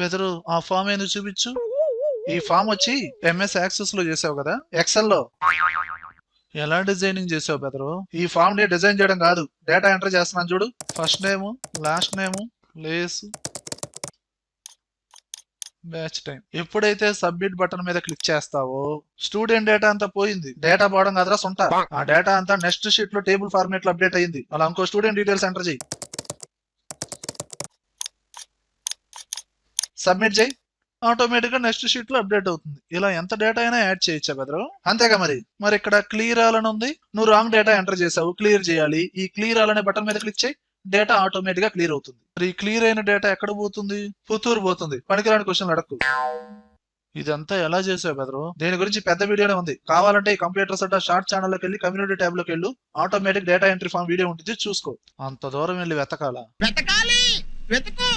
బెదరు ఆ ఫామ్ ఏందో చూపించు. ఈ ఫామ్ వచ్చి ఎంఎస్ యాక్సెస్లో చేసావు కదా ఎక్సెల్లో. ఎలా డిజైనింగ్ చేసావు బెదరు? ఈ ఫామ్ని డిజైన్ చేయడం కాదు డేటా ఎంటర్ చేస్తున్నాను చూడు. First name last name place batch time ఎప్పుడైతే సబ్మిట్ బటన్ మీద క్లిక్ చేస్తావో స్టూడెంట్ డేటా అంతా పోయింది. డేటా పోవడం కాదురా సొంత ఆ డేటా అంతా నెక్స్ట్ షీట్లో టేబుల్ ఫార్మేట్లో అప్డేట్ అయ్యింది అలా ఇంకో స్టూడెంట్ డీటెయిల్స్ ఎంటర్ చేయి సబ్మిట్ చేయి. ఆటోమేటిక్గా నెక్స్ట్ షీట్లో అప్డేట్ అవుతుంది. ఇలా ఎంత డేటా అయినా యాడ్ చేయొచ్చా బెదరు అంతేగా మరి. మరి ఇక్కడ క్లియర్ ఆల్ అని ఉంది. నువ్వు రాంగ్ డేటా ఎంటర్ చేసావు. క్లియర్ చేయాలి. ఈ క్లియర్ ఆల్ అనే బటన్ మీద క్లిక్ చేయి. డేటా ఆటోమేటిక్గా క్లియర్ అవుతుంది. మరి ఈ క్లియర్ అయిన డేటా ఎక్కడ పోతుంది? పుత్తూరు పోతుంది. పనికిరాని క్వశ్చన్ అడక్కు. ఇదంతా ఎలా చేసావు బెదరు దీని గురించి పెద్ద వీడియోనే ఉంది. కావాలంటే ఈ కంప్యూటర్స్ అడ్డా షార్ట్ ఛానల్లోకి వెళ్ళి కమ్యూనిటీ ట్యాబ్లోకి వెళ్ళు. Automatic data entry form video ఉంటుంది. చూసుకో. అంత దూరం వెళ్ళి వెతకాలా? వెతకాలి! వెతుకు!